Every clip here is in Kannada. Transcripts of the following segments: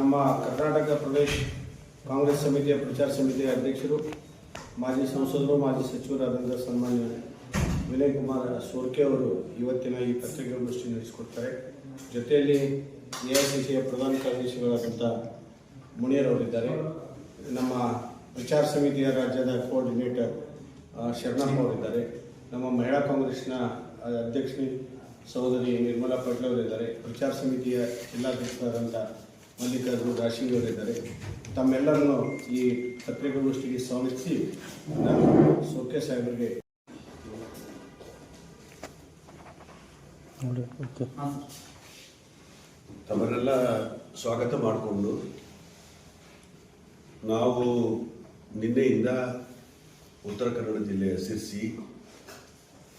ನಮ್ಮ ಕರ್ನಾಟಕ ಪ್ರದೇಶ ಕಾಂಗ್ರೆಸ್ ಸಮಿತಿಯ ಪ್ರಚಾರ ಸಮಿತಿಯ ಅಧ್ಯಕ್ಷರು, ಮಾಜಿ ಸಂಸದರು, ಮಾಜಿ ಸಚಿವರಾದಂಥ ಸನ್ಮಾನ್ಯ ವಿನಯ್ ಕುಮಾರ್ ಸೋರ್ಕೆ ಅವರು ಇವತ್ತಿನ ಈ ಪತ್ರಿಕಾಗೋಷ್ಠಿ ನಡೆಸಿಕೊಡ್ತಾರೆ. ಜೊತೆಯಲ್ಲಿ ಎ ಐ ಸಿ ಸಿಯ ಪ್ರಧಾನ ಕಾರ್ಯದರ್ಶಿಗಳಾದಂಥ ಮುನಿಯರವರಿದ್ದಾರೆ ನಮ್ಮ ಪ್ರಚಾರ ಸಮಿತಿಯ ರಾಜ್ಯದ ಕೋಆರ್ಡಿನೇಟರ್ ಶರಣಪ್ಪ ಅವರಿದ್ದಾರೆ. ನಮ್ಮ ಮಹಿಳಾ ಕಾಂಗ್ರೆಸ್ನ ಅಧ್ಯಕ್ಷೆ ಸಹೋದರಿ ನಿರ್ಮಲಾ ಪಟ್ಲವರಿದ್ದಾರೆ ಅವರಿದ್ದಾರೆ. ಪ್ರಚಾರ ಸಮಿತಿಯ ಜಿಲ್ಲಾಧ್ಯಕ್ಷರಾದಂಥ ಮಲ್ಲಿಕಾರ್ಜುನ ರಾಶಿಯವರಿದ್ದಾರೆ. ಅವರಿದ್ದಾರೆ ತಮ್ಮೆಲ್ಲರನ್ನು ಈ ಪತ್ರಿಕಾಗೋಷ್ಠಿಗೆ ಸ್ವಾಗತಿಸಿ ನಾನು ಸೋಕೆ ಸಾಹೇಬರಿಗೆ ತಮ್ಮನ್ನೆಲ್ಲ ಸ್ವಾಗತ ಮಾಡಿಕೊಂಡು ನಾವು ನಿನ್ನೆಯಿಂದ ಉತ್ತರ ಕನ್ನಡ ಜಿಲ್ಲೆಯ ಸಿರ್ಸಿ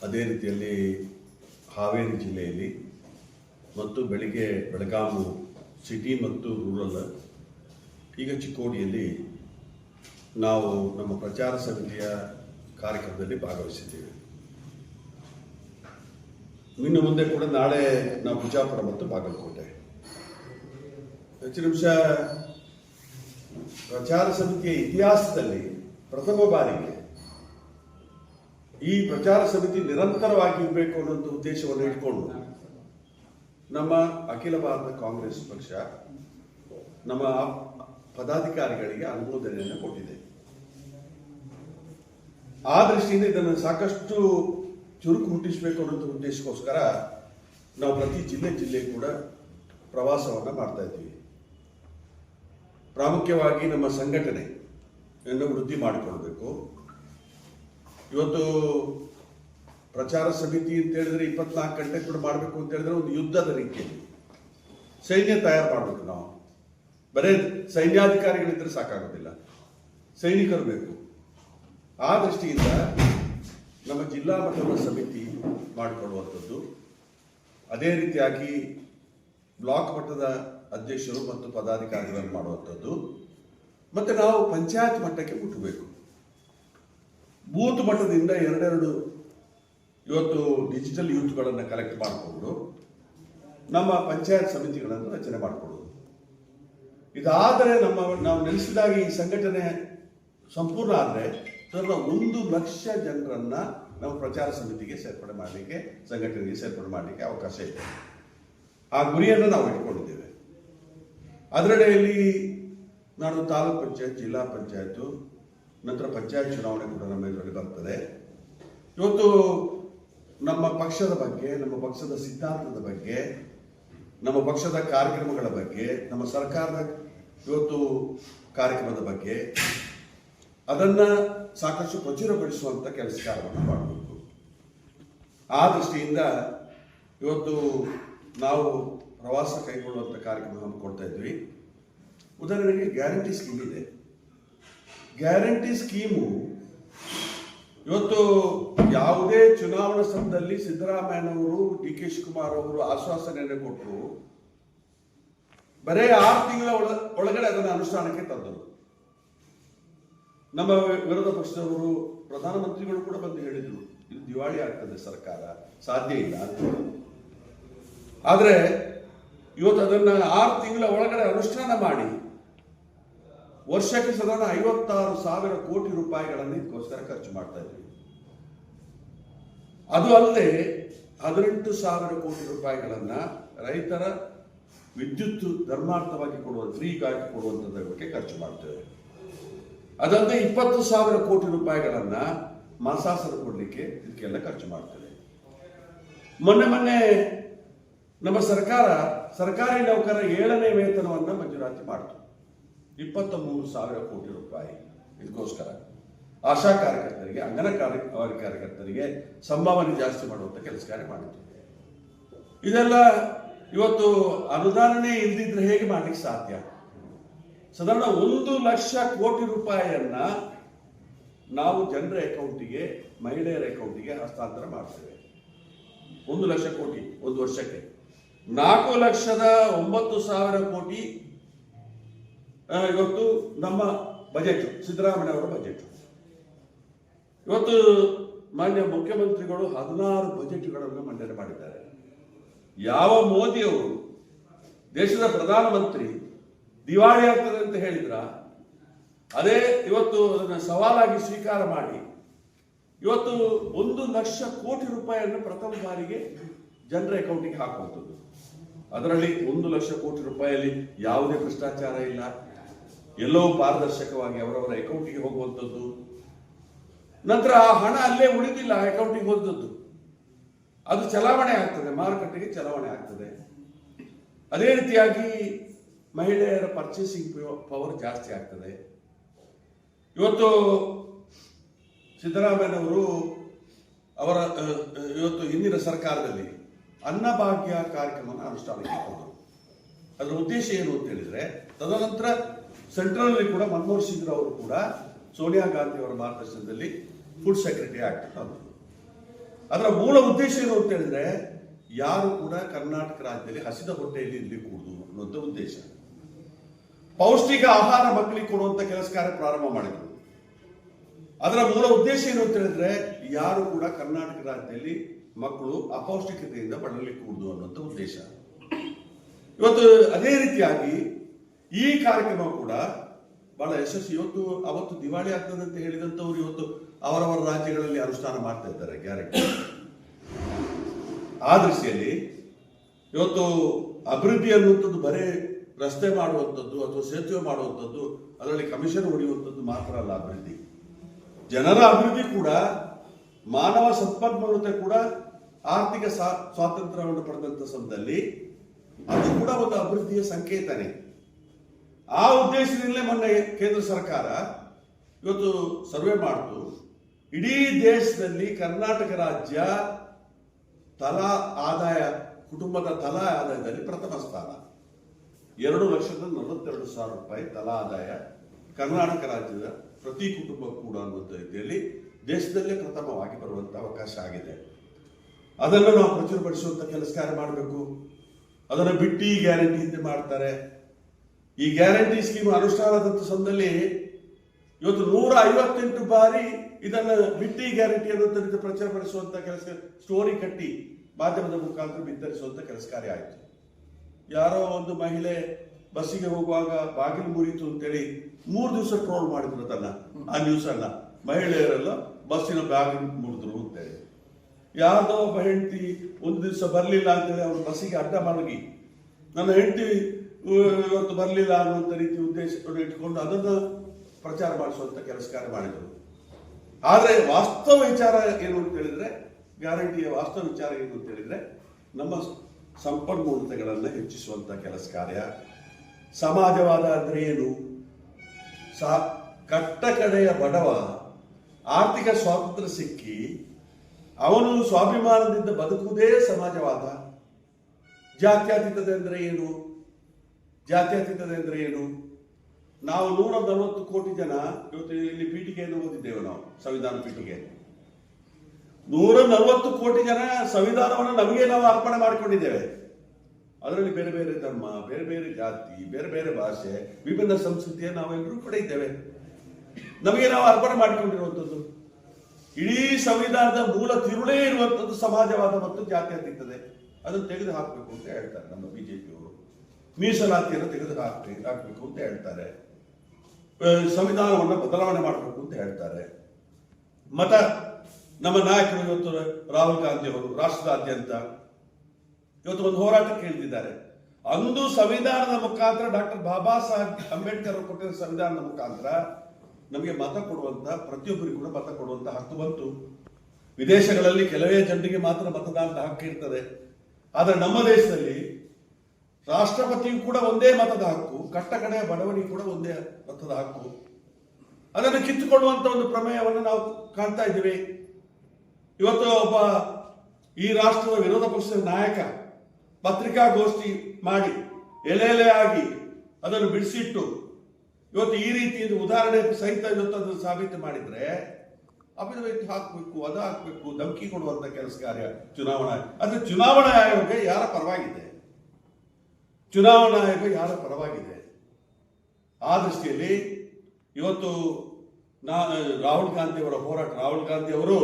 ಅದೇ ರೀತಿಯಲ್ಲಿ ಹಾವೇರಿ ಜಿಲ್ಲೆಯಲ್ಲಿ ಮತ್ತು ಬೆಳಿಗ್ಗೆ ಬೆಳಗಾವಿ ಸಿಟಿ ಮತ್ತು ರೂರಲ್ ಈಗ ಚಿಕ್ಕೋಡಿಯಲ್ಲಿ ನಾವು ನಮ್ಮ ಪ್ರಚಾರ ಸಮಿತಿಯ ಕಾರ್ಯಕ್ರಮದಲ್ಲಿ ಭಾಗವಹಿಸಿದ್ದೇವೆ. ಇನ್ನು ಮುಂದೆ ಕೂಡ ನಾಳೆ ನಾವು ಬಿಜಾಪುರ ಮತ್ತು ಬಾಗಲಕೋಟೆ. ಹೆಚ್ಚಿನ ನಿಮಿಷ. ಪ್ರಚಾರ ಸಮಿತಿಯ ಇತಿಹಾಸದಲ್ಲಿ ಪ್ರಥಮ ಬಾರಿಗೆ ಈ ಪ್ರಚಾರ ಸಮಿತಿ ನಿರಂತರವಾಗಿ ಇರಬೇಕು ಅನ್ನೋ ಉದ್ದೇಶವನ್ನು ಇಟ್ಕೊಂಡು ನಮ್ಮ ಅಖಿಲ ಭಾರತ ಕಾಂಗ್ರೆಸ್ ಪಕ್ಷ ನಮ್ಮ ಪದಾಧಿಕಾರಿಗಳಿಗೆ ಅನುಮೋದನೆಯನ್ನು ಕೊಟ್ಟಿದೆ. ಆ ದೃಷ್ಟಿಯಿಂದ ಇದನ್ನು ಸಾಕಷ್ಟು ಚುರುಕು ಹುಟ್ಟಿಸಬೇಕು ಅನ್ನೋ ಉದ್ದೇಶಕ್ಕೋಸ್ಕರ ನಾವು ಪ್ರತಿ ಜಿಲ್ಲೆ ಜಿಲ್ಲೆ ಕೂಡ ಪ್ರವಾಸವನ್ನು ಮಾಡ್ತಾ ಇದ್ದೀವಿ. ಪ್ರಾಮುಖ್ಯವಾಗಿ ನಮ್ಮ ಸಂಘಟನೆಯನ್ನು ವೃದ್ಧಿ ಮಾಡಿಕೊಳ್ಬೇಕು. ಇವತ್ತು ಪ್ರಚಾರ ಸಮಿತಿ ಅಂತ ಹೇಳಿದ್ರೆ ಇಪ್ಪತ್ನಾಲ್ಕು ಗಂಟೆ ಕೂಡ ಮಾಡಬೇಕು ಅಂತ ಹೇಳಿದ್ರೆ ಒಂದು ಯುದ್ಧದ ರೀತಿಯಲ್ಲಿ ಸೈನ್ಯ ತಯಾರು ಮಾಡಬೇಕು ನಾವು. ಬರೇ ಸೈನ್ಯಾಧಿಕಾರಿಗಳಿದ್ರೆ ಸಾಕಾಗೋದಿಲ್ಲ. ಸೈನಿಕರು ಬೇಕು. ಆ ದೃಷ್ಟಿಯಿಂದ ನಮ್ಮ ಜಿಲ್ಲಾ ಮಟ್ಟದ ಸಮಿತಿ ಮಾಡಿಕೊಳ್ಳುವಂಥದ್ದು. ಅದೇ ರೀತಿಯಾಗಿ ಬ್ಲಾಕ್ ಮಟ್ಟದ ಅಧ್ಯಕ್ಷರು ಮತ್ತು ಪದಾಧಿಕಾರಿಗಳನ್ನು ಮಾಡುವಂಥದ್ದು. ಮತ್ತು ನಾವು ಪಂಚಾಯತ್ ಮಟ್ಟಕ್ಕೆ ಮುಟ್ಟಬೇಕು ಬೂತ್ ಮಟ್ಟದಿಂದ ಎರಡೆರಡು ಇವತ್ತು ಡಿಜಿಟಲ್ ಯೂತ್ಗಳನ್ನು ಕಲೆಕ್ಟ್ ಮಾಡಿಕೊಂಡು ನಮ್ಮ ಪಂಚಾಯತ್ ಸಮಿತಿಗಳನ್ನು ರಚನೆ ಮಾಡಿಕೊಡೋದು ಇದಾದರೆ ನಮ್ಮ, ನಾವು ನೆಲೆಸಿದಾಗ ಈ ಸಂಘಟನೆ ಸಂಪೂರ್ಣ ಆದರೆ ಅದರ ಒಂದು ಲಕ್ಷ ಜನರನ್ನು ನಾವು ಪ್ರಚಾರ ಸಮಿತಿಗೆ ಸೇರ್ಪಡೆ ಮಾಡಲಿಕ್ಕೆ, ಸಂಘಟನೆಗೆ ಸೇರ್ಪಡೆ ಮಾಡಲಿಕ್ಕೆ ಅವಕಾಶ ಇದೆ. ಆ ಗುರಿಯನ್ನು ನಾವು ಇಟ್ಕೊಂಡಿದ್ದೇವೆ. ಅದರಡೆಯಲ್ಲಿ ನಾನು ತಾಲೂಕ್ ಪಂಚಾಯತ್, ಜಿಲ್ಲಾ ಪಂಚಾಯತು ನಂತರ ಪಂಚಾಯತ್ ಚುನಾವಣೆ ಕೂಡ ನಮ್ಮ ಇದರಲ್ಲಿ ಬರ್ತದೆ. ಇವತ್ತು ನಮ್ಮ ಪಕ್ಷದ ಬಗ್ಗೆ, ನಮ್ಮ ಪಕ್ಷದ ಸಿದ್ಧಾಂತದ ಬಗ್ಗೆ, ನಮ್ಮ ಪಕ್ಷದ ಕಾರ್ಯಕ್ರಮಗಳ ಬಗ್ಗೆ, ನಮ್ಮ ಸರ್ಕಾರದ ಇವತ್ತು ಕಾರ್ಯಕ್ರಮದ ಬಗ್ಗೆ, ಅದನ್ನ ಸಾಕಷ್ಟು ಪ್ರಚುರಪಡಿಸುವಂತ ಕೆಲಸ ಕಾರ್ಯವನ್ನು ಮಾಡಬೇಕು. ಆ ದೃಷ್ಟಿಯಿಂದ ಇವತ್ತು ನಾವು ಪ್ರವಾಸ ಕೈಗೊಳ್ಳುವಂಥ ಕಾರ್ಯಕ್ರಮ ಕೊಡ್ತಾ ಇದ್ವಿ. ಉದಾಹರಣೆಗೆ ಗ್ಯಾರಂಟಿ ಸ್ಕೀಮ್ ಇದೆ. ಗ್ಯಾರಂಟಿ ಸ್ಕೀಮು ಇವತ್ತು ಯಾವುದೇ ಚುನಾವಣಾ ಸಂದರ್ಭದಲ್ಲಿ ಸಿದ್ದರಾಮಯ್ಯನವರು ಡಿ ಕೆ ಶಿವಕುಮಾರ್ ಅವರು ಆಶ್ವಾಸನೆಯನ್ನು ಕೊಟ್ಟರು. ಬರೇ ಆರು ತಿಂಗಳ ಒಳ, ಒಳಗಡೆ ಅದನ್ನು ಅನುಷ್ಠಾನಕ್ಕೆ ತಂದರು. ನಮ್ಮ ವಿರೋಧ ಪಕ್ಷದವರು, ಪ್ರಧಾನಮಂತ್ರಿಗಳು ಕೂಡ ಬಂದು ಹೇಳಿದರು, ಇದು ದಿವಾಳಿ ಆಗ್ತದೆ ಸರ್ಕಾರ, ಸಾಧ್ಯ ಇಲ್ಲ ಅಂತ. ಆದರೆ ಇವತ್ತು ಅದನ್ನ ಆರು ತಿಂಗಳ ಒಳಗಡೆ ಅನುಷ್ಠಾನ ಮಾಡಿ ವರ್ಷಕ್ಕೆ ಸಾಧಾರಣ ಐವತ್ತಾರು ಸಾವಿರ ಕೋಟಿ ರೂಪಾಯಿಗಳನ್ನು ಇದಕ್ಕೋಸ್ಕರ ಖರ್ಚು ಮಾಡ್ತಾ ಇದ್ವಿ. ಅದು ಅಲ್ಲದೆ ಹದಿನೆಂಟು ಸಾವಿರ ಕೋಟಿ ರೂಪಾಯಿಗಳನ್ನ ರೈತರ ವಿದ್ಯುತ್ ಧರ್ಮಾರ್ಥವಾಗಿ ಕೊಡುವ, ಫ್ರೀಗಾಗಿ ಕೊಡುವಂಥದ್ರ ಬಗ್ಗೆ ಖರ್ಚು ಮಾಡ್ತೇವೆ ಅದಲ್ಲದೆ ಇಪ್ಪತ್ತು ಸಾವಿರ ಕೋಟಿ ರೂಪಾಯಿಗಳನ್ನ ಮಾಸಾಸನ ಕೊಡಲಿಕ್ಕೆ ಇದಕ್ಕೆಲ್ಲ ಖರ್ಚು ಮಾಡ್ತೇವೆ ಮೊನ್ನೆ ಮೊನ್ನೆ ನಮ್ಮ ಸರ್ಕಾರ, ಸರ್ಕಾರಿ ನೌಕರ ಏಳನೇ ವೇತನವನ್ನು ಮಂಜೂರಾತಿ ಮಾಡಿತು. ಇಪ್ಪತ್ತ ಮೂರು ಸಾವಿರ ಕೋಟಿ ರೂಪಾಯಿ ಇದಕ್ಕೋಸ್ಕರ ಆಶಾ ಕಾರ್ಯಕರ್ತರಿಗೆ, ಅಂಗನಕಾರಿ ಕಾರ್ಯಕರ್ತರಿಗೆ ಸಂಭಾವನೆ ಜಾಸ್ತಿ ಮಾಡುವಂತ ಕೆಲಸ ಕಾರ್ಯ ಮಾಡುತ್ತಿದೆ. ಇದೆಲ್ಲ ಇವತ್ತು ಅನುದಾನನೇ ಇಲ್ದಿದ್ರೆ ಹೇಗೆ ಮಾಡಲಿಕ್ಕೆ ಸಾಧ್ಯ? ಸಾಧಾರಣ ಒಂದು ಲಕ್ಷ ಕೋಟಿ ರೂಪಾಯಿಯನ್ನ ನಾವು ಜನರ ಅಕೌಂಟಿಗೆ, ಮಹಿಳೆಯರ ಅಕೌಂಟಿಗೆ ಹಸ್ತಾಂತರ ಮಾಡ್ತೇವೆ. ಒಂದು ಲಕ್ಷ ಕೋಟಿ, ಒಂದು ವರ್ಷಕ್ಕೆ. ನಾಲ್ಕು ಲಕ್ಷದ ಒಂಬತ್ತು ಸಾವಿರ ಕೋಟಿ ಇವತ್ತು ನಮ್ಮ ಬಜೆಟ್ ಸಿದ್ದರಾಮಯ್ಯ ಅವರ ಬಜೆಟ್ ಇವತ್ತು ಮಾನ್ಯ ಮುಖ್ಯಮಂತ್ರಿಗಳು ಹದಿನಾರು ಬಜೆಟ್ಗಳನ್ನು ಮಂಡನೆ ಮಾಡಿದ್ದಾರೆ. ಯಾವ ಮೋದಿಯವರು ದೇಶದ ಪ್ರಧಾನಮಂತ್ರಿ ದಿವಾಳಿ ಆಗ್ತದೆ ಅಂತ ಹೇಳಿದ್ರ, ಅದೇ ಇವತ್ತು ಅದನ್ನು ಸವಾಲಾಗಿ ಸ್ವೀಕಾರ ಮಾಡಿ, ಇವತ್ತು ಒಂದು ಲಕ್ಷ ಕೋಟಿ ರೂಪಾಯಿಯನ್ನು ಪ್ರಥಮ ಬಾರಿಗೆ ಜನರ ಅಕೌಂಟಿಗೆ ಹಾಕುವಂಥದ್ದು. ಅದರಲ್ಲಿ ಒಂದು ಲಕ್ಷ ಕೋಟಿ ರೂಪಾಯಿಯಲ್ಲಿ ಯಾವುದೇ ಭ್ರಷ್ಟಾಚಾರ ಇಲ್ಲ. ಎಲ್ಲವೂ ಪಾರದರ್ಶಕವಾಗಿ ಅವರವರ ಅಕೌಂಟಿಗೆ ಹೋಗುವಂಥದ್ದು. ನಂತರ ಆ ಹಣ ಅಲ್ಲೇ ಉಳಿದಿಲ್ಲ ಅಕೌಂಟಿಗೆ ಹೋದದ್ದು. ಅದು ಚಲಾವಣೆ ಆಗ್ತದೆ, ಮಾರುಕಟ್ಟೆಗೆ ಚಲಾವಣೆ ಆಗ್ತದೆ. ಅದೇ ರೀತಿಯಾಗಿ ಮಹಿಳೆಯರ ಪರ್ಚೇಸಿಂಗ್ ಪವರ್ ಜಾಸ್ತಿ ಆಗ್ತದೆ. ಇವತ್ತು ಸಿದ್ದರಾಮಯ್ಯನವರು ಅವರ ಇವತ್ತು ಹಿಂದಿನ ಸರ್ಕಾರದಲ್ಲಿ ಅನ್ನಭಾಗ್ಯ ಕಾರ್ಯಕ್ರಮವನ್ನು ಅನುಷ್ಠಾನಕ್ಕೆ ಅದರ ಉದ್ದೇಶ ಏನು ಅಂತ ಹೇಳಿದ್ರೆ, ತದನಂತರ ಸೆಂಟ್ರಲ್ ಕೂಡ ಮನಮೋಹನ್ ಸಿಂಗ್ ಅವರು ಕೂಡ ಸೋನಿಯಾ ಗಾಂಧಿ ಅವರ ಮಾರ್ಗದರ್ಶನದಲ್ಲಿ ಫುಡ್ ಸೆಕ್ರೆಟರಿ ಆಕ್ಟ್ ತಂದರು ಅದರ ಮೂಲ ಉದ್ದೇಶ ಏನು ಅಂತ ಹೇಳಿದ್ರೆ, ಯಾರು ಕೂಡ ಕರ್ನಾಟಕ ರಾಜ್ಯದಲ್ಲಿ ಹಸಿದ ಹೊಟ್ಟೆಯಲ್ಲಿ ಇರಲಿಕ್ಕೂಡುದು ಅನ್ನುವಂಥ ಉದ್ದೇಶ. ಪೌಷ್ಟಿಕ ಆಹಾರ ಮಕ್ಕಳಿಗೆ ಕೊಡುವಂತ ಕೆಲಸ ಕಾರ್ಯ ಪ್ರಾರಂಭ ಮಾಡಿದರು. ಅದರ ಮೂಲ ಉದ್ದೇಶ ಏನು ಅಂತ ಹೇಳಿದ್ರೆ, ಯಾರು ಕೂಡ ಕರ್ನಾಟಕ ರಾಜ್ಯದಲ್ಲಿ ಮಕ್ಕಳು ಅಪೌಷ್ಟಿಕತೆಯಿಂದ ಬಳಲಿಕ್ಕೆ ಕೂಡುದು ಅನ್ನುವಂಥ ಉದ್ದೇಶ. ಇವತ್ತು ಅದೇ ರೀತಿಯಾಗಿ ಈ ಕಾರ್ಯಕ್ರಮ ಕೂಡ ಬಹಳ ಯಶಸ್ವಿ. ಇವತ್ತು, ಅವತ್ತು ದಿವಾಳಿ ಆಗ್ತದೆ ಅಂತ ಹೇಳಿದಂತವ್ರು ಇವತ್ತು ಅವರವರ ರಾಜ್ಯಗಳಲ್ಲಿ ಅನುಷ್ಠಾನ ಮಾಡ್ತಾ ಇದ್ದಾರೆ, ಗ್ಯಾರಂಟಿ. ಆ ದೃಷ್ಟಿಯಲ್ಲಿ ಇವತ್ತು ಅಭಿವೃದ್ಧಿ ಅನ್ನುವಂಥದ್ದು ಬರೇ ರಸ್ತೆ ಮಾಡುವಂಥದ್ದು ಅಥವಾ ಸೇತುವೆ ಮಾಡುವಂಥದ್ದು, ಅದರಲ್ಲಿ ಕಮಿಷನ್ ಹೊಡೆಯುವಂಥದ್ದು ಮಾತ್ರ ಅಲ್ಲ ಅಭಿವೃದ್ಧಿ. ಜನರ ಅಭಿವೃದ್ಧಿ ಕೂಡ, ಮಾನವ ಸಂಪನ್ಮೂಲತೆ ಕೂಡ ಆರ್ಥಿಕ ಸ್ವಾ- ಸ್ವಾತಂತ್ರ್ಯವನ್ನು ಪಡೆದಂತ ಸಮಯದಲ್ಲಿ ಅದು ಕೂಡ ಒಂದು ಅಭಿವೃದ್ಧಿಯ ಸಂಕೇತನೆ. ಆ ಉದ್ದೇಶದಿಂದಲೇ ಮೊನ್ನೆ ಕೇಂದ್ರ ಸರ್ಕಾರ ಇವತ್ತು ಸರ್ವೆ ಮಾಡಿತು. ಇಡೀ ದೇಶದಲ್ಲಿ ಕರ್ನಾಟಕ ರಾಜ್ಯ ತಲಾ ಆದಾಯ, ಕುಟುಂಬದ ತಲಾ ಆದಾಯದಲ್ಲಿ ಪ್ರಥಮ ಸ್ಥಾನ. ಎರಡು ಲಕ್ಷದ ನಲವತ್ತೆರಡು ಸಾವಿರ ರೂಪಾಯಿ ತಲಾ ಆದಾಯ ಕರ್ನಾಟಕ ರಾಜ್ಯದ ಪ್ರತಿ ಕುಟುಂಬ ಕೂಡ ಅನ್ನುವಂಥ ರೀತಿಯಲ್ಲಿ ದೇಶದಲ್ಲೇ ಪ್ರಥಮವಾಗಿ ಬರುವಂತ ಅವಕಾಶ ಆಗಿದೆ. ಅದನ್ನು ನಾವು ಪ್ರಚುರಪಡಿಸುವಂತ ಕೆಲಸ ಕಾರ್ಯ ಮಾಡಬೇಕು. ಅದನ್ನು ಬಿಟ್ಟು ಗ್ಯಾರಂಟಿ ಮಾಡ್ತಾರೆ. ಈ ಗ್ಯಾರಂಟಿ ಸ್ಕೀಮ್ ಅನುಷ್ಠಾನದಂತ ಸಂದಲ್ಲಿ ಇವತ್ತು ನೂರ ಐವತ್ತೆಂಟು ಬಾರಿ ಇದನ್ನ ಬಿಟ್ಟಿ ಗ್ಯಾರಂಟಿ ಅನ್ನುವಂಥ ರೀತಿ ಪ್ರಚಾರಪಡಿಸುವಂತ ಕೆಲಸ, ಸ್ಟೋರಿ ಕಟ್ಟಿ ಮಾಧ್ಯಮದ ಮುಖಾಂತರ ಬಿತ್ತರಿಸುವಂತ ಕೆಲಸ ಕಾರ್ಯ ಆಯಿತು. ಯಾರೋ ಒಂದು ಮಹಿಳೆ ಬಸ್ಸಿಗೆ ಹೋಗುವಾಗ ಬಾಗಿಲು ಮುರಿತು ಅಂತೇಳಿ ಮೂರು ದಿವಸ ಟ್ರೋಲ್ ಮಾಡಿದ್ರು ತನ್ನ, ಆ ನ್ಯೂಸ್ ಅನ್ನ ಮಹಿಳೆಯರೆಲ್ಲ ಬಸ್ಸಿನ ಬಾಗಿಲು ಮುರಿದ್ರು ಅಂತೇಳಿ. ಯಾರದೋ ಒಬ್ಬ ಹೆಂಡತಿ ಒಂದು ದಿವಸ ಬರಲಿಲ್ಲ ಅಂತೇಳಿ ಅವ್ರ ಬಸ್ಸಿಗೆ ಅಡ್ಡ ಮಲಗಿ. ನನ್ನ ಹೆಂಡತಿ ಇವತ್ತು ಬರಲಿಲ್ಲ ಅನ್ನುವಂಥ ರೀತಿ ಉದ್ದೇಶವನ್ನು ಇಟ್ಟುಕೊಂಡು ಅದನ್ನು ಪ್ರಚಾರ ಮಾಡಿಸುವಂಥ ಕೆಲಸ ಕಾರ್ಯ ಮಾಡಿದರು. ಆದರೆ ವಾಸ್ತವ ವಿಚಾರ ಏನು ಅಂತ ಹೇಳಿದ್ರೆ, ಗ್ಯಾರಂಟಿಯ ವಾಸ್ತವ ವಿಚಾರ ಏನು ಅಂತ ಹೇಳಿದ್ರೆ, ನಮ್ಮ ಸಂಪನ್ಮೂಲತೆಗಳನ್ನು ಹೆಚ್ಚಿಸುವಂಥ ಕೆಲಸ ಕಾರ್ಯ ಸಮಾಜವಾದ ಅಂದರೆ ಏನು? ಸಹ ಕಟ್ಟ ಕಡೆಯ ಬಡವ ಆರ್ಥಿಕ ಸ್ವಾತಂತ್ರ್ಯ ಸಿಕ್ಕಿ ಅವನು ಸ್ವಾಭಿಮಾನದಿಂದ ಬದುಕುವುದೇ ಸಮಾಜವಾದ. ಜಾತ್ಯತೀತತೆ ಅಂದರೆ ಏನು? ಜಾತ್ಯತೀತತೆ ಅಂದ್ರೆ ಏನು? ನಾವು ನೂರ ನಲವತ್ತು ಕೋಟಿ ಜನ ಇವತ್ತು ಇಲ್ಲಿ ಪೀಠಿಗೆಯನ್ನು ಓದಿದ್ದೇವೆ ನಾವು, ಸಂವಿಧಾನ ಪೀಠಿಗೆ ನೂರ ನಲವತ್ತು ಕೋಟಿ ಜನ ಸಂವಿಧಾನವನ್ನು ನಮಗೆ ನಾವು ಅರ್ಪಣೆ ಮಾಡಿಕೊಂಡಿದ್ದೇವೆ. ಅದರಲ್ಲಿ ಬೇರೆ ಬೇರೆ ಧರ್ಮ, ಬೇರೆ ಬೇರೆ ಜಾತಿ, ಬೇರೆ ಬೇರೆ ಭಾಷೆ, ವಿಭಿನ್ನ ಸಂಸ್ಕೃತಿಯ ನಾವೆಲ್ಲರೂ ಕೂಡ ಇದ್ದೇವೆ. ನಮಗೆ ನಾವು ಅರ್ಪಣೆ ಮಾಡಿಕೊಂಡಿರುವಂಥದ್ದು. ಇಡೀ ಸಂವಿಧಾನದ ಮೂಲ ತಿರುಳೇ ಇರುವಂಥದ್ದು ಸಮಾಜವಾದ ಮತ್ತು ಜಾತ್ಯತೀತತೆ ಅದನ್ನು ತೆಗೆದು ಹಾಕಬೇಕು ಅಂತ ಹೇಳ್ತಾರೆ ನಮ್ಮ ಬಿಜೆಪಿಯವರು. ಮೀಸಲಾತಿಯನ್ನು ತೆಗೆದು ಹಾಕ್ಬೇಕು ಹಾಕಬೇಕು ಅಂತ ಹೇಳ್ತಾರೆ. ಸಂವಿಧಾನವನ್ನು ಬದಲಾವಣೆ ಮಾಡಬೇಕು ಅಂತ ಹೇಳ್ತಾರೆ. ಮತ, ನಮ್ಮ ನಾಯಕರು ಇವತ್ತು ರಾಹುಲ್ ಗಾಂಧಿ ಅವರು, ರಾಷ್ಟ್ರದಾದ್ಯಂತ ಇವತ್ತು ಒಂದು ಹೋರಾಟಕ್ಕೆ ಇಳಿದಿದ್ದಾರೆ. ಅಂದು ಸಂವಿಧಾನದ ಮುಖಾಂತರ ಡಾಕ್ಟರ್ ಬಾಬಾ ಸಾಹೇಬ್ ಅಂಬೇಡ್ಕರ್ ಅವರು ಕೊಟ್ಟಿರೋ ಸಂವಿಧಾನದ ಮುಖಾಂತರ ನಮಗೆ ಮತ ಕೊಡುವಂತ, ಪ್ರತಿಯೊಬ್ಬರಿಗೂ ಕೂಡ ಮತ ಕೊಡುವಂತ ಹಕ್ಕು ಬಂತು. ವಿದೇಶಗಳಲ್ಲಿ ಕೆಲವೇ ಜನರಿಗೆ ಮಾತ್ರ ಮತದಾನದ ಹಕ್ಕು ಇರ್ತದೆ. ಆದರೆ ನಮ್ಮ ದೇಶದಲ್ಲಿ ರಾಷ್ಟ್ರಪತಿಗೂ ಕೂಡ ಒಂದೇ ಮತದ ಹಕ್ಕು ಕಟ್ಟಕಡೆಯ ಬಡವನಿಗೂ ಕೂಡ ಒಂದೇ ಮತದ ಹಕ್ಕು. ಅದನ್ನು ಕಿತ್ತುಕೊಳ್ಳುವಂತ ಒಂದು ಪ್ರಮೇಯವನ್ನು ನಾವು ಕಾಣ್ತಾ ಇದ್ದೀವಿ. ಇವತ್ತು ಒಬ್ಬ ಈ ರಾಷ್ಟ್ರದ ವಿರೋಧ ಪಕ್ಷದ ನಾಯಕ ಪತ್ರಿಕಾಗೋಷ್ಠಿ ಮಾಡಿ ಎಲೆ ಎಲೆ ಆಗಿ ಅದನ್ನು ಬಿಡಿಸಿಟ್ಟು ಇವತ್ತು ಈ ರೀತಿ ಉದಾಹರಣೆ ಸಹಿತ ಇವತ್ತು ಅದನ್ನು ಸಾಬೀತು ಮಾಡಿದ್ರೆ ಅಭಿನವಿತ್ತು ಹಾಕಬೇಕು, ಅದು ಹಾಕಬೇಕು, ಧಮಕಿ ಕೊಡುವಂತ ಕೆಲಸ ಕಾರ್ಯ ಚುನಾವಣಾ, ಅದು ಚುನಾವಣಾ ಆಯೋಗ ಯಾರ ಪರವಾಗಿದೆ? ಚುನಾವಣಾ ಆಯೋಗ ಯಾರ ಪರವಾಗಿದೆ? ಆ ದೃಷ್ಟಿಯಲ್ಲಿ ಇವತ್ತು ನಾ ರಾಹುಲ್ ಗಾಂಧಿ ಅವರ ಹೋರಾಟ, ರಾಹುಲ್ ಗಾಂಧಿ ಅವರು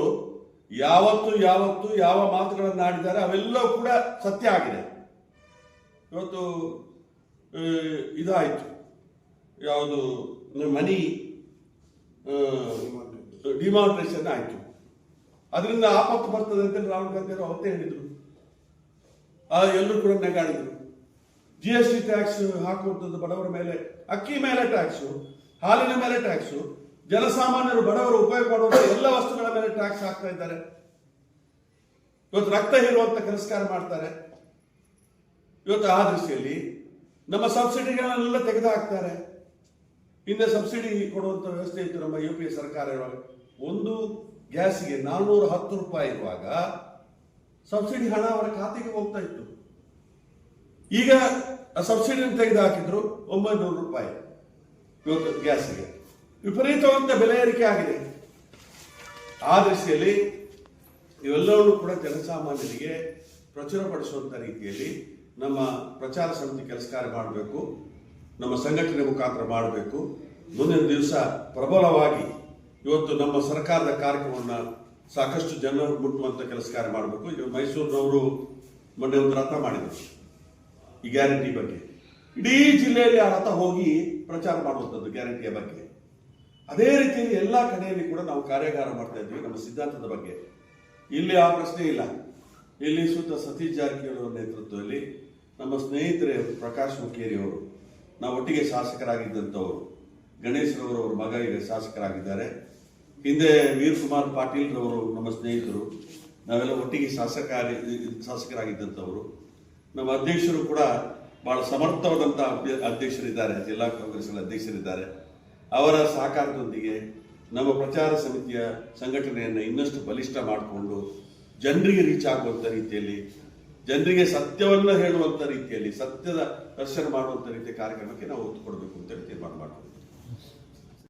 ಯಾವತ್ತು ಯಾವತ್ತು ಯಾವ ಮಾತುಗಳನ್ನು ಆಡಿದ್ದಾರೆ ಅವೆಲ್ಲವೂ ಕೂಡ ಸತ್ಯ ಆಗಿದೆ. ಇವತ್ತು ಇದಾಯಿತು. ಯಾವುದು ಮನಿ ಡಿಮಾನಿಟೇಷನ್ ಆಯಿತು. ಅದರಿಂದ ಆಪತ್ತು ಬರ್ತದೆ ಅಂತ ರಾಹುಲ್ ಗಾಂಧಿ ಅವರು ಅವತ್ತೇ ಹೇಳಿದರು. ಎಲ್ಲರೂ ಕೂಡ ನೆಗಾಡಿದ್ರು. ಜಿ ಎಸ್ ಟಿ ಟ್ಯಾಕ್ಸ್ ಹಾಕುವಂಥದ್ದು ಬಡವರ ಮೇಲೆ, ಅಕ್ಕಿ ಮೇಲೆ ಟ್ಯಾಕ್ಸು ಹಾಲಿನ ಮೇಲೆ ಟ್ಯಾಕ್ಸು ಜನಸಾಮಾನ್ಯರು ಬಡವರು ಉಪಯೋಗ ಮಾಡುವಂಥ ಎಲ್ಲ ವಸ್ತುಗಳ ಮೇಲೆ ಟ್ಯಾಕ್ಸ್ ಹಾಕ್ತಾ ಇದ್ದಾರೆ. ಇವತ್ತು ರಕ್ತ ಹೀರುವಂತ ತಿರಸ್ಕಾರ ಮಾಡ್ತಾರೆ. ಇವತ್ತು ಆ ದೃಷ್ಟಿಯಲ್ಲಿ ನಮ್ಮ ಸಬ್ಸಿಡಿಗಳನ್ನೆಲ್ಲ ತೆಗೆದು ಹಾಕ್ತಾರೆ ಹಿಂದೆ ಸಬ್ಸಿಡಿ ಕೊಡುವಂತ ವ್ಯವಸ್ಥೆ ಇತ್ತು ನಮ್ಮ ಯು ಪಿ ಎ ಸರ್ಕಾರ ಇರುವಾಗ ಒಂದು ಗ್ಯಾಸ್ಗೆ ನಾನ್ನೂರ ಹತ್ತು ರೂಪಾಯಿ ಇರುವಾಗ ಸಬ್ಸಿಡಿ ಹಣ ಅವರ ಖಾತೆಗೆ ಹೋಗ್ತಾ ಇತ್ತು. ಈಗ ಸಬ್ಸಿಡಿಯನ್ನು ತೆಗೆದು ಹಾಕಿದ್ರು ಒಂಬೈನೂರು ರೂಪಾಯಿ ಇವತ್ತು ಗ್ಯಾಸ್ಗೆ. ವಿಪರೀತವಾದ ಬೆಲೆ ಏರಿಕೆ ಆಗಿದೆ. ಆ ದೃಷ್ಟಿಯಲ್ಲಿ ಇವೆಲ್ಲವನ್ನೂ ಕೂಡ ಜನಸಾಮಾನ್ಯರಿಗೆ ಪ್ರಚುರಪಡಿಸುವಂತ ರೀತಿಯಲ್ಲಿ ನಮ್ಮ ಪ್ರಚಾರ ಸಮಿತಿ ಕೆಲಸ ಕಾರ್ಯ ಮಾಡಬೇಕು. ನಮ್ಮ ಸಂಘಟನೆ ಮುಖಾಂತರ ಮಾಡಬೇಕು. ಮುಂದಿನ ದಿವಸ ಪ್ರಬಲವಾಗಿ ಇವತ್ತು ನಮ್ಮ ಸರ್ಕಾರದ ಕಾರ್ಯಕ್ರಮವನ್ನು ಸಾಕಷ್ಟು ಜನರು ಮುಟ್ಟುವಂತ ಕೆಲಸ ಕಾರ್ಯ ಮಾಡಬೇಕು. ಇವಾಗ ಮೈಸೂರಿನವರು ಮೊನ್ನೆ ಒಂದು ರಥ ಮಾಡಿದರು. ಈ ಗ್ಯಾರಂಟಿ ಬಗ್ಗೆ. ಇಡೀ ಜಿಲ್ಲೆಯಲ್ಲಿ ಆ ಹೋಗಿ ಪ್ರಚಾರ ಮಾಡುವಂಥದ್ದು ಗ್ಯಾರಂಟಿಯ ಬಗ್ಗೆ. ಅದೇ ರೀತಿಯಲ್ಲಿ ಎಲ್ಲ ಕಡೆಯಲ್ಲಿ ಕೂಡ ನಾವು ಕಾರ್ಯಾಗಾರ ಮಾಡ್ತಾ ಇದ್ವಿ ನಮ್ಮ ಸಿದ್ಧಾಂತದ ಬಗ್ಗೆ. ಇಲ್ಲಿ ಆ ಪ್ರಶ್ನೆ ಇಲ್ಲ. ಇಲ್ಲಿ ಸುತ್ತ ಸತೀಶ್ ಜಾರಕಿಹೊಳಿ ನೇತೃತ್ವದಲ್ಲಿ ನಮ್ಮ ಸ್ನೇಹಿತರೆ ಪ್ರಕಾಶ್ ಮುಖೇರಿಯವರು ನಾವು ಒಟ್ಟಿಗೆ ಶಾಸಕರಾಗಿದ್ದಂಥವರು ಅವರ ಮಗ ಈಗ ಶಾಸಕರಾಗಿದ್ದಾರೆ. ಹಿಂದೆ ವೀರ್ ಕುಮಾರ್ ಪಾಟೀಲ್ ರವರು ನಮ್ಮ ಸ್ನೇಹಿತರು, ನಾವೆಲ್ಲ ಒಟ್ಟಿಗೆ ಶಾಸಕ ಶಾಸಕರಾಗಿದ್ದಂಥವರು. ನಮ್ಮ ಅಧ್ಯಕ್ಷರು ಕೂಡ ಬಹಳ ಸಮರ್ಥವಾದಂಥ ಅಧ್ಯಕ್ಷರಿದ್ದಾರೆ, ಜಿಲ್ಲಾ ಕಾಂಗ್ರೆಸ್ನ ಅಧ್ಯಕ್ಷರಿದ್ದಾರೆ. ಅವರ ಸಹಕಾರದೊಂದಿಗೆ ನಮ್ಮ ಪ್ರಚಾರ ಸಮಿತಿಯ ಸಂಘಟನೆಯನ್ನು ಇನ್ನಷ್ಟು ಬಲಿಷ್ಠ ಮಾಡಿಕೊಂಡು ಜನರಿಗೆ ರೀಚ್ ಆಗುವಂಥ ರೀತಿಯಲ್ಲಿ, ಜನರಿಗೆ ಸತ್ಯವನ್ನು ಹೇಳುವಂಥ ರೀತಿಯಲ್ಲಿ, ಸತ್ಯದ ದರ್ಶನ ಮಾಡುವಂಥ ರೀತಿಯ ಕಾರ್ಯಕ್ರಮಕ್ಕೆ ನಾವು ಒತ್ತು ಕೊಡಬೇಕು ಅಂತೇಳಿ ತೀರ್ಮಾನ ಮಾಡ್ಕೊಂಡಿದ್ದೀವಿ